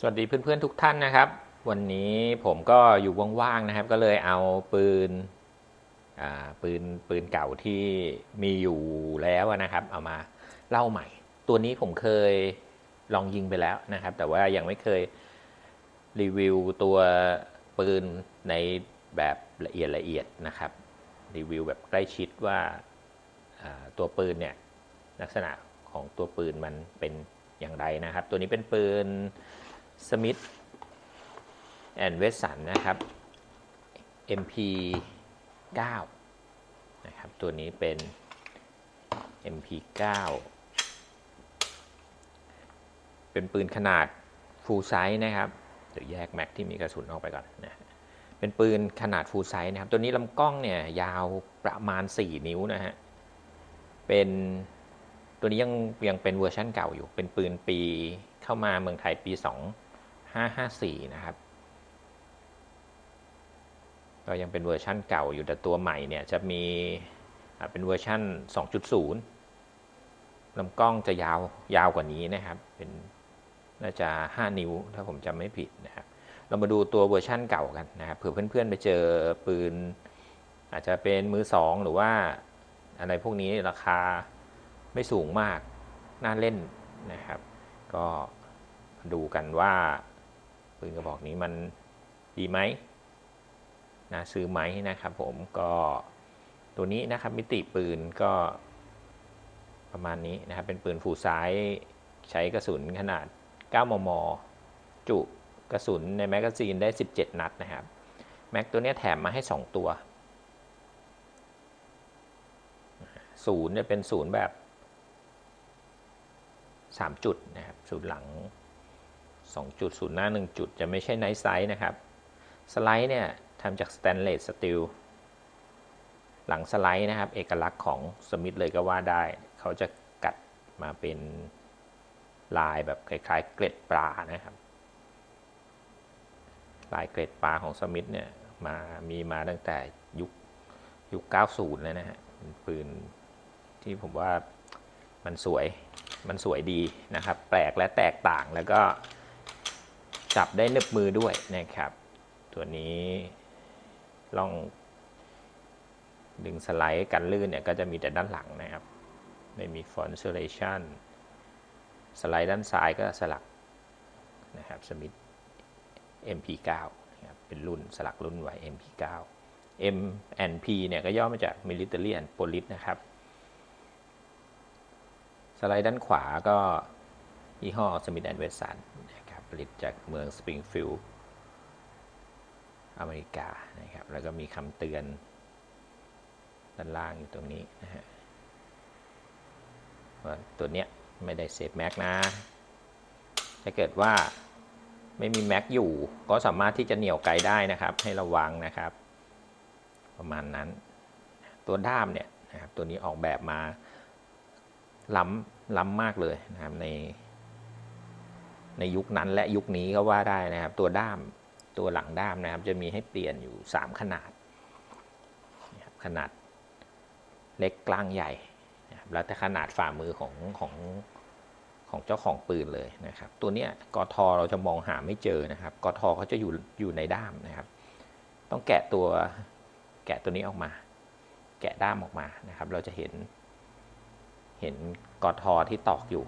สวัสดีเพื่อนๆทุกท่านนะครับ วันนี้ผมก็อยู่ว่างๆนะครับ ก็เลยเอาปืนปืนปืนเก่าที่มีอยู่แล้วนะครับ เอามาเล่าใหม่ ตัวนี้ผมเคยลองยิงไปแล้วนะครับ แต่ว่ายังไม่เคยรีวิวตัวปืนในแบบละเอียดละเอียดนะครับ รีวิวแบบใกล้ชิดว่าตัวปืนเนี่ยลักษณะของตัวปืนมันเป็นอย่างไรนะครับ ตัวนี้เป็นปืน สมิธแอนเวสันนะครับ MP 9นะครับ ตัวนี้เป็น MP 9เป็นปืนขนาด full size นะครับ เดี๋ยวแยกแม็กที่มีกระสุนออกไปก่อนนะเป็นปืนขนาด full size นะครับ ตัวนี้ลำกล้องเนี่ยยาวประมาณ 4 นิ้วนะฮะ เป็นตัวนี้ยังยังเป็นเวอร์ชั่นเก่าอยู่ เป็นปืนปีเข้ามาเมืองไทยปี 2 554 นะครับ ก็ยังเป็นเวอร์ชั่นเก่าอยู่แต่ตัวใหม่เนี่ยจะมีเป็นเวอร์ชั่น 2.0ลำกล้องจะยาวยาวกว่านี้นะครับ เป็นน่าจะ 5 นิ้วถ้าผมจำไม่ผิดนะครับ เรามาดูตัวเวอร์ชั่นเก่ากันนะครับเผื่อเพื่อนๆไปเจอปืน อาจจะเป็นมือสองหรือว่าอะไรพวกนี้ราคาไม่สูงมาก น่าเล่นนะครับ ก็ดูกันว่า ปืนกระบอกนี้มันดีไหมน่าซื้อไหมนะครับผมก็ตัวนี้นะครับมิติปืนก็ประมาณนี้นะครับเป็นปืนฟูลไซส์ใช้กระสุนขนาด 9 มม จุกระสุนในแมกกาซีนได้ 17 นัดนะครับแม็กตัวนี้แถมมาให้ 2 ตัวศูนย์เนี่ยเป็นศูนย์แบบ 3 จุดนะครับศูนย์หลัง 2จุดศูนย์หน้า 1 จุด จะไม่ใช่ไนท์ไซส์นะครับ สไลด์เนี่ยทำจากสแตนเลสสตีลหลังสไลด์นะครับ เอกลักษณ์ของสมิธเลยก็ว่าได้ เขาจะกัดมาเป็นลายแบบคล้ายๆ เกล็ดปลานะครับ ลายเกล็ดปลาของสมิธเนี่ยมามีมาตั้งแต่ยุคยุค 90เลยนะฮะเป็นปืนที่ผมว่ามันสวยมันสวยดีนะครับ แปลกและแตกต่างแล้วก็ จับได้นึบมือด้วยนะครับ ตัวนี้ลอง ดึงสไลด์กันลื่นเนี่ยก็จะมีแต่ด้านหลังนะครับ ไม่มีฟอนต์เซเลชันสไลด์ด้านซ้ายก็สลักนะครับสมิธ MP9 นะครับเป็นรุ่นสลักรุ่นไว้ MP9 M and P เนี่ยก็ย่อมาจาก Military and Police นะครับ สไลด์ด้านขวาก็ยี่ห้อ Smith Wesson นะ ครับผลิตจากเมืองสปริงฟิลด์อเมริกานะครับแล้วก็มีคำเตือนด้านล่างอยู่ตรงนี้นะฮะว่าตัวเนี้ยไม่ได้เซฟแม็กนะ ถ้าเกิดว่าไม่มีแม็กอยู่ ก็สามารถที่จะเหนี่ยวไกลได้นะครับ ให้ระวังนะครับ ประมาณนั้น ตัวด้ามเนี่ยนะครับตัวนี้ออกแบบมาล้ำล้ำมากเลยนะครับใน ในยุคนั้นและยุคนี้ก็ว่าได้นะครับ ตัวด้ามตัวหลังด้ามนะครับ จะมีให้เปลี่ยนอยู่ 3 ขนาด ขนาดเล็กกลางใหญ่นะครับแล้วแต่ขนาดฝ่ามือของของของเจ้าของปืนเลยนะครับ ตัวเนี้ยกทเราจะมองหาไม่เจอนะครับกทเขาจะอยู่อยู่ในด้ามนะครับ ต้องแกะตัวแกะตัวนี้ออกมา แกะด้ามออกมานะครับ เราจะเห็นเห็นกทอที่ตอกอยู่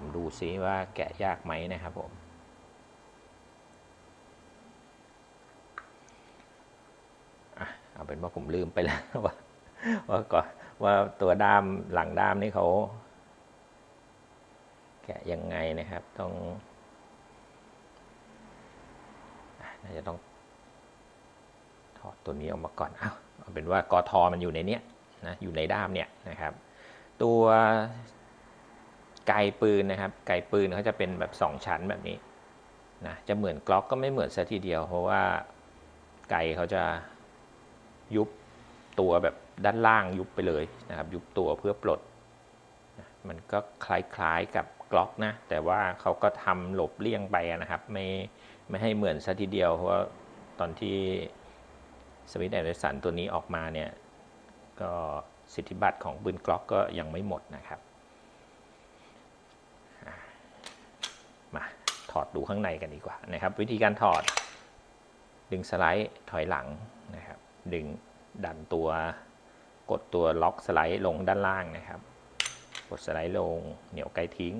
ผมดูซิว่าแกะยากไหมนะครับผม เอาเป็นว่าผมลืมไปแล้วว่าว่าก่อนว่าตัวด้ามหลังด้ามนี่เขา แกะยังไงนะครับ ต้องน่าจะต้องถอดตัวนี้ออกมาก่อน เอาเอาเป็นว่ากอทอมันอยู่ในเนี้ยนะ อยู่ในด้ามเนี่ยนะครับ ตัว ไกปืนนะครับ ไกปืนเขาจะเป็นแบบ 2 ชั้นแบบนี้นะจะเหมือนกล็อกก็ไม่เหมือนซะทีเดียว เพราะว่าไกเขาจะยุบตัวแบบด้านล่างยุบไปเลยนะครับ ยุบตัวเพื่อปลดนะมันก็คล้ายๆกับกล็อกนะ แต่ว่าเขาก็ทำหลบเลี่ยงไปนะครับ ไม่ไม่ให้เหมือนซะทีเดียว เพราะว่าตอนที่สวิตแอนด์สันตัวนี้ออกมาเนี่ยก็สิทธิบัตรของปืนกล็อกก็ยังไม่หมดนะครับอ่า ถอดูข้างในกันดีกว่านะครับ วิธีการถอด ดึงสไลด์ถอยหลังนะครับ ดึงดันตัวกดตัวล็อกสไลด์ลงด้านล่างนะครับ กดสไลด์ลงเหนียวไกลทิ้ง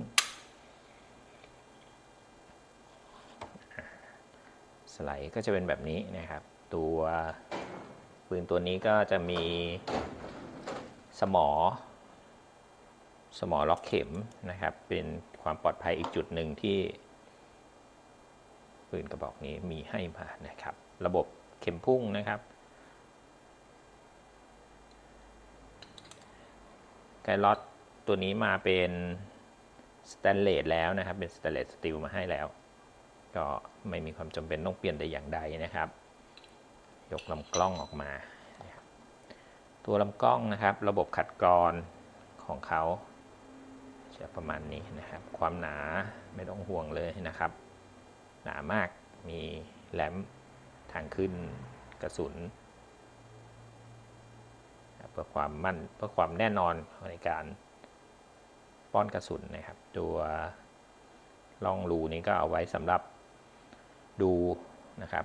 สไลด์ก็จะเป็นแบบนี้นะครับ ตัวปืนตัวนี้ก็จะมีสมอ สมอล็อกเข็มนะครับ เป็นความปลอดภัยอีกจุดหนึ่งที่ ปืนกระบอกนี้มีให้มานะครับ ระบบเข็มพุ่งนะครับไกล็อตตัวนี้มาเป็นสแตนเลสแล้วนะครับ เป็นสแตนเลสสตีลมาให้แล้ว ก็ไม่มีความจำเป็นต้องเปลี่ยนแต่อย่างใดนะครับ ยกลำกล้องออกมา ตัวลำกล้องนะครับ ระบบขัดกรอนของเขาจะประมาณนี้นะครับ ความหนาไม่ต้องห่วงเลยนะครับ หนามาก มีแหลมทางขึ้นกระสุน เพื่อความมั่นเพื่อความแน่นอนในการป้อนกระสุนนะครับ ตัวล่องรูนี้ก็เอาไว้สำหรับดูนะครับ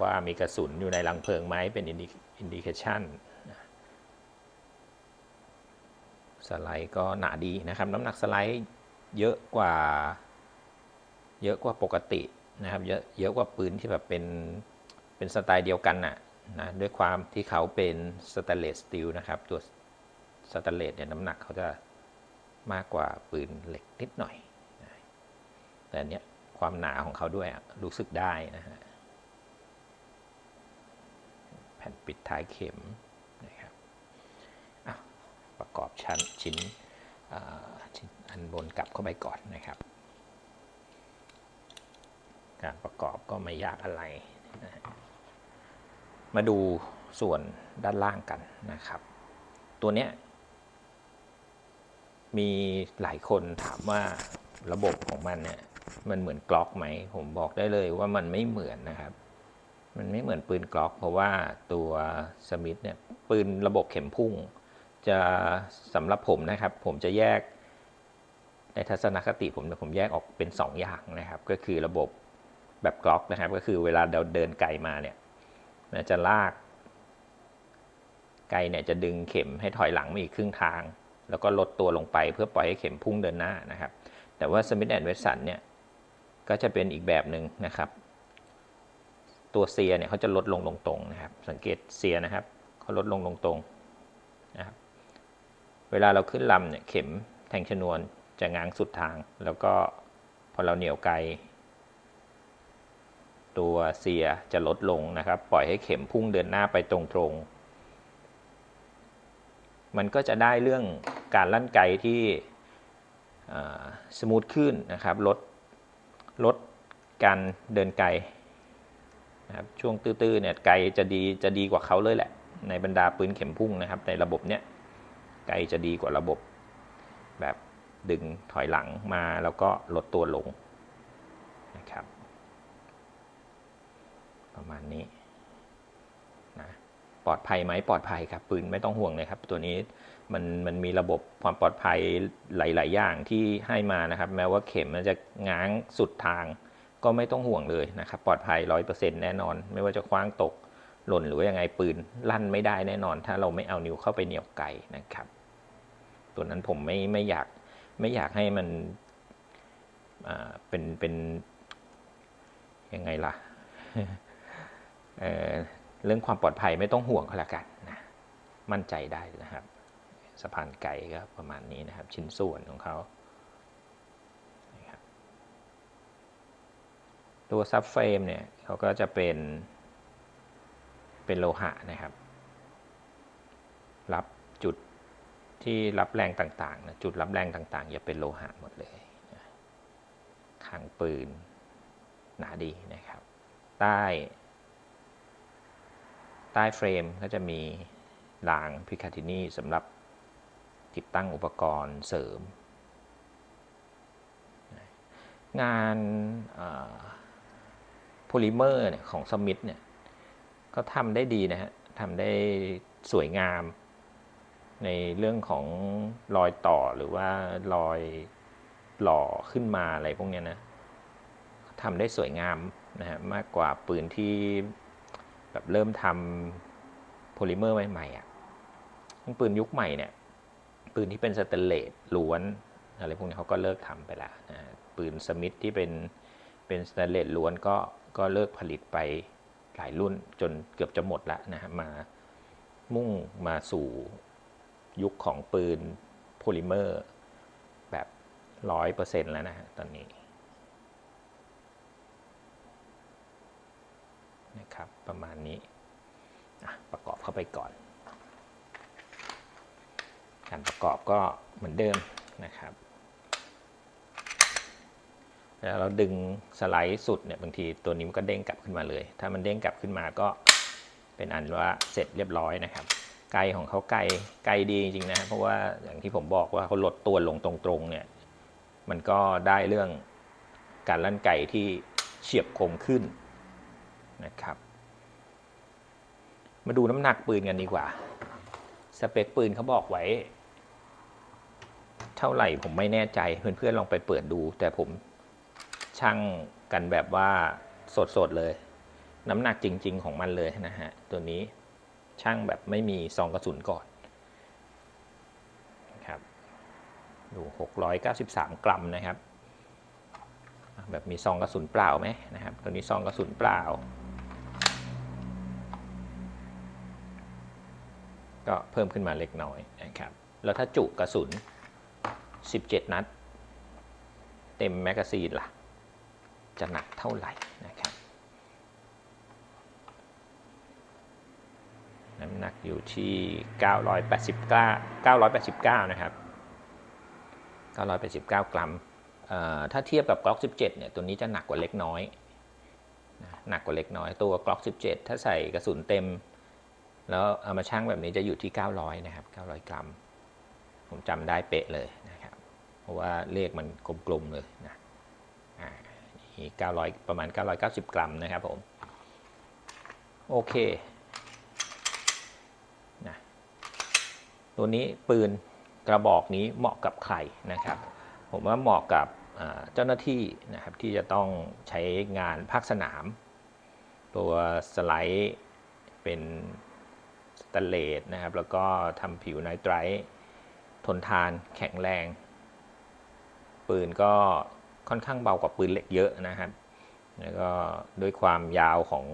ว่ามีกระสุนอยู่ในรังเพลิงไหมเป็นอินดิเคชันสไลด์ก็หนาดีนะครับ น้ำหนักสไลด์เยอะกว่า เยอะกว่าปกตินะครับเยอะเยอะกว่าปืนที่แบบเป็นเป็นสไตล์เดียวกันน่ะนะด้วยความที่เขาเป็นสแตนเลสสตีลนะครับตัวสแตนเลสเนี่ยน้ำหนักเขาจะมากกว่าปืนเหล็กนิดหน่อยนะแต่เนี้ยความหนาของเขาด้วยรู้สึกได้นะฮะแผ่นปิดท้ายเข็มนะครับประกอบชั้นชิ้นชิ้นอันบนกลับเข้าไปก่อนนะครับ การประกอบก็ไม่ยากอะไรนะมาดูส่วนด้านล่างกันนะครับ ตัวเนี้ยมีหลายคนถามว่าระบบของมันเนี่ยมันเหมือนกล็อกไหม ผมบอกได้เลยว่ามันไม่เหมือนนะครับ มันไม่เหมือนปืนกล็อก เพราะว่าตัวสมิธเนี่ยปืนระบบเข็มพุ่ง จะสำหรับผมนะครับ ผมจะแยกในทัศนคติผมผมแยกออกเป็น 2 อย่างนะครับ ก็คือระบบ แบบกล็อกนะครับ ก็คือเวลาเราเดินไกลมาเนี่ยจะลาก ไกลเนี่ยจะดึงเข็มให้ถอยหลังมาอีกครึ่งทาง แล้วก็ลดตัวลงไปเพื่อปล่อยให้เข็มพุ่งเดินหน้านะครับ แต่ว่า Smith Wesson เนี่ยก็จะเป็นอีกแบบหนึ่งนะครับ ตัวเซียเนี่ยเขาจะลดลงตรงๆนะครับ สังเกตเซียนะครับเขาลดลงตรงๆนะครับเวลาเราขึ้นลำเนี่ยเข็มแทงชนวนจะง้างสุดทาง แล้วก็พอเราเหนี่ยวไกล ตัวเซียจะลดลงนะครับ ปล่อยให้เข็มพุ่งเดินหน้าไปตรงๆ มันก็จะได้เรื่องการลั่นไกที่สมูทขึ้นนะครับ ลดลดการเดินไกลนะครับช่วงตื้อๆเนี่ยไกลจะดีจะดีกว่าเขาเลยแหละ ในบรรดาปืนเข็มพุ่งนะครับ ในระบบเนี้ยไกลจะดีกว่าระบบ แบบดึงถอยหลังมาแล้วก็ลดตัวลงนะครับ ประมาณนี้นะปลอดภัยไหมปลอดภัยครับปืนไม่ต้องห่วงเลยครับ ตัวนี้มันมันมีระบบความปลอดภัยหลาย ๆ อย่างที่ให้มานะครับ แม้ว่าเข็มมันจะง้างสุดทาง ก็ไม่ต้องห่วงเลยนะครับปลอดภัยร้อยเปอร์เซ็นต์แน่นอน ไม่ว่าจะคว้างตกหล่นหรือว่ายังไงปืนลั่นไม่ได้แน่นอน ถ้าเราไม่เอานิ้วเข้าไปเหนี่ยวไกนะครับ ตัวนั้นผมไม่ไม่อยากไม่อยากให้มันเป็นเป็นยังไงล่ะ เเรื่องความปลอดภัยไม่ต้องห่วงก็แล้วกันนะมั่นใจได้นะครับ สะพานไก่ก็ประมาณนี้นะครับ ชิ้นส่วนของเขาตัวซับเฟรมเนี่ยเขาก็จะเป็น เป็นโลหะนะครับ รับจุดที่รับแรงต่างๆนะจุดรับแรงต่างๆอย่าเป็นโลหะหมดเลยนะขางปืน หนาดีนะครับ ใต้ ใต้เฟรมก็จะมีรางพิคาตินีสำหรับติดตั้งอุปกรณ์เสริม งานโพลิเมอร์ของสมิธเนี่ยก็ทำได้ดีนะฮะทำได้สวยงาม ในเรื่องของรอยต่อหรือว่ารอยหล่อขึ้นมาอะไรพวกนี้นะทำได้สวยงามนะฮะมากกว่าปืนที่ แบบเริ่มทำโพลิเมอร์ใหม่ๆอะซึ่งปืนยุคใหม่เนี่ย ปืนที่เป็นสเตนเลสล้วนอะไรพวกนี้เขาก็เลิกทำไปแล้วนะปืนสมิธที่เป็นเป็นสเตนเลสล้วนก็ก็เลิกผลิตไปหลายรุ่นจนเกือบจะหมดแล้วนะฮะมามุ่งมาสู่ยุคของปืนโพลิเมอร์แบบร้อยเปอร์เซ็นต์แล้วนะฮะตอนนี้ นะครับ ประมาณนี้ ประกอบเข้าไปก่อน การประกอบก็เหมือนเดิมนะครับ แล้วเราดึงสไลด์สุดเนี่ยบางทีตัวนี้มันก็เด้งกลับขึ้นมาเลย ถ้ามันเด้งกลับขึ้นมาก็เป็นอันว่าเสร็จเรียบร้อยนะครับ ไกลของเขาไกลไกลดีจริงนะ เพราะว่าอย่างที่ผมบอกว่าเขาลดตัวลงตรงๆเนี่ย มันก็ได้เรื่องการลั่นไกที่เฉียบคมขึ้นนะครับ มาดูน้ำหนักปืนกันดีกว่า สเปคปืนเขาบอกไว้ เท่าไหร่ผมไม่แน่ใจ เพื่อนๆลองไปเปิดดู แต่ผมช่างกันแบบว่าสดๆเลย น้ำหนักจริง ๆ ของมันเลยนะฮะ ตัวนี้ช่างแบบไม่มีซองกระสุนก่อนครับดู693 กรัมนะครับ แบบมีซองกระสุนเปล่าไหมนะครับ ตัวนี้ซองกระสุนเปล่า ก็เพิ่มขึ้นมาเล็กน้อยนะครับ แล้วถ้าจุกระสุน 17 นัด เต็มแมกกาซีนล่ะ จะหนักเท่าไหร่นะครับ น้ำหนักอยู่ที่ 989 989 นะครับ 989 กรัมถ้าเทียบกับ Glock 17 เนี่ย ตัวนี้จะหนักกว่าเล็กน้อย หนักกว่าเล็กน้อย ตัว Glock 17 ถ้าใส่กระสุนเต็ม แล้วเอามาชั่งแบบนี้จะอยู่ที่ 900 นะครับ 900 กรัม ผมจำได้เป๊ะเลยนะครับ เพราะว่าเลขมันกลมๆเลยนะอ่านี่900 ประมาณ 990 กรัมนะครับผม โอเคนะตัวนี้ปืนกระบอกนี้เหมาะกับใครนะครับ ผมว่าเหมาะกับเจ้าหน้าที่นะครับที่จะต้องใช้งานภาคสนาม ตัวสไลด์เป็น ตเลสนะครับ แล้วก็ทำผิวไนไตรท์ทนทานแข็งแรง ปืนก็ค่อนข้างเบากว่าปืนเล็กเยอะนะครับ แล้วก็ด้วยความยาวของ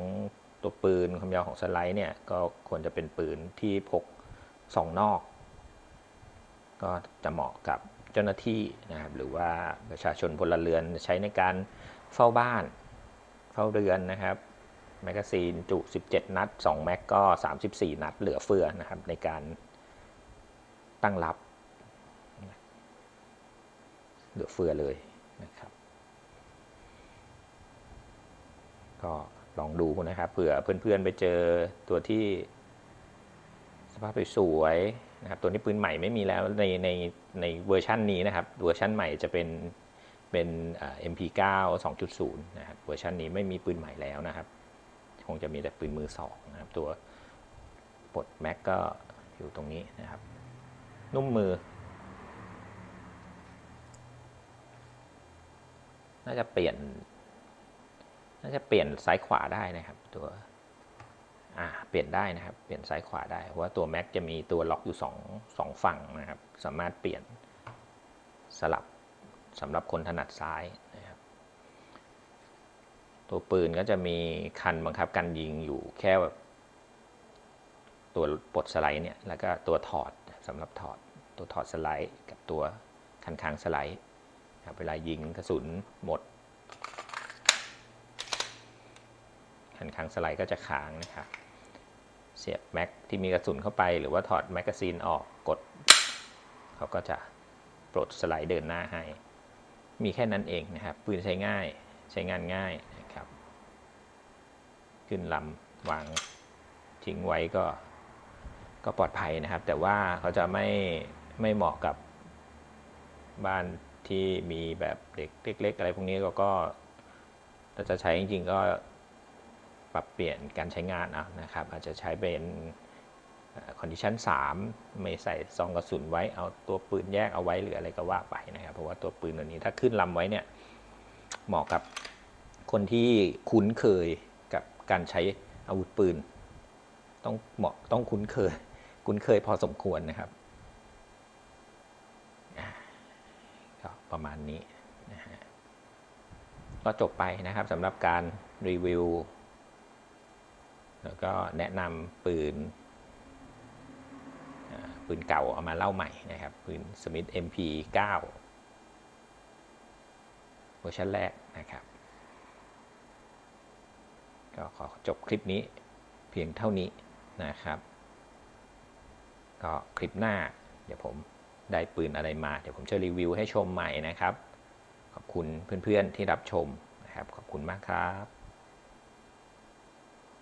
ตัวปืนความยาวของสไลด์เนี่ยก็ควรจะเป็นปืนที่พกสองนอก ก็จะเหมาะกับเจ้าหน้าที่นะครับ หรือว่าประชาชนพลเรือนใช้ในการเฝ้าบ้าน เฝ้าเรือนนะครับ แมกกาซีนจุ 17 นัด 2 แม็กก็ 34 นัด เหลือเฟือนะครับในการตั้งรับ เหลือเฟือเลยนะครับ ก็ลองดูนะครับเผื่อเพื่อนๆไปเจอตัวที่สภาพสวยๆนะครับ ตัวนี้ปืนใหม่ไม่มีแล้วในในในเวอร์ชันนี้นะครับ เวอร์ชันใหม่จะเป็นเป็นเอ่อ MP9 2.0 นะครับ เวอร์ชันนี้ไม่มีปืนใหม่แล้วนะครับ คงจะมีแต่ปืนมือสองนะครับตัวปลดแม็กก็อยู่ตรงนี้นะครับ นุ่มมือ น่าจะเปลี่ยน น่าจะเปลี่ยนซ้ายขวาได้นะครับ ตัวอ่าเปลี่ยนได้นะครับเปลี่ยนซ้ายขวาได้เพราะว่าตัวแม็กจะมีตัวล็อกอยู่สองสองฝั่งนะครับ สามารถเปลี่ยนสลับสำหรับคนถนัดซ้าย ตัวปืนก็จะมีคันบังคับการยิงอยู่แค่แบบตัวปลดสไลด์เนี่ยแล้วก็ตัวถอดสำหรับถอดตัวถอดสไลด์กับตัวคันค้างสไลด์ครับเวลายิงกระสุนหมด คันค้างสไลด์ก็จะค้างนะครับเสียบแม็กที่มีกระสุนเข้าไปหรือว่าถอดแมกกาซีนออกกด เขาก็จะปลดสไลด์เดินหน้าให้ มีแค่นั้นเองนะครับปืนใช้ง่ายใช้งานง่าย ขึ้นลำวางทิ้งไว้ก็ก็ปลอดภัยนะครับ แต่ว่าเขาจะไม่ไม่เหมาะกับบ้านที่มีแบบเด็กเล็กๆอะไรพวกนี้ก็ก็ถ้าจะใช้จริงๆก็ปรับเปลี่ยนการใช้งานนะครับ อาจจะใช้เป็นคอนดิชัน3 ไม่ใส่ซองกระสุนไว้เอาตัวปืนแยกเอาไว้หรืออะไรก็ว่าไปนะครับ เพราะว่าตัวปืนตัวนี้ถ้าขึ้นลำไว้เนี่ยเหมาะกับคนที่คุ้นเคย การใช้อาวุธปืน ต้องเหมาะต้องคุ้นเคย คุ้นเคยพอสมควรนะครับก็ประมาณนี้นะฮะก็จบไปนะครับสำหรับการรีวิว แล้วก็แนะนำปืนปืนเก่าเอามาเล่าใหม่นะครับ ปืนสมิธ MP9 เวอร์ชันแรกนะครับ ก็ขอจบคลิปนี้เพียงเท่านี้นะครับ ก็คลิปหน้า เดี๋ยวผมได้ปืนอะไรมา เดี๋ยวผมจะรีวิวให้ชมใหม่นะครับ ขอบคุณเพื่อนๆที่รับชมนะครับ ขอบคุณมากครับ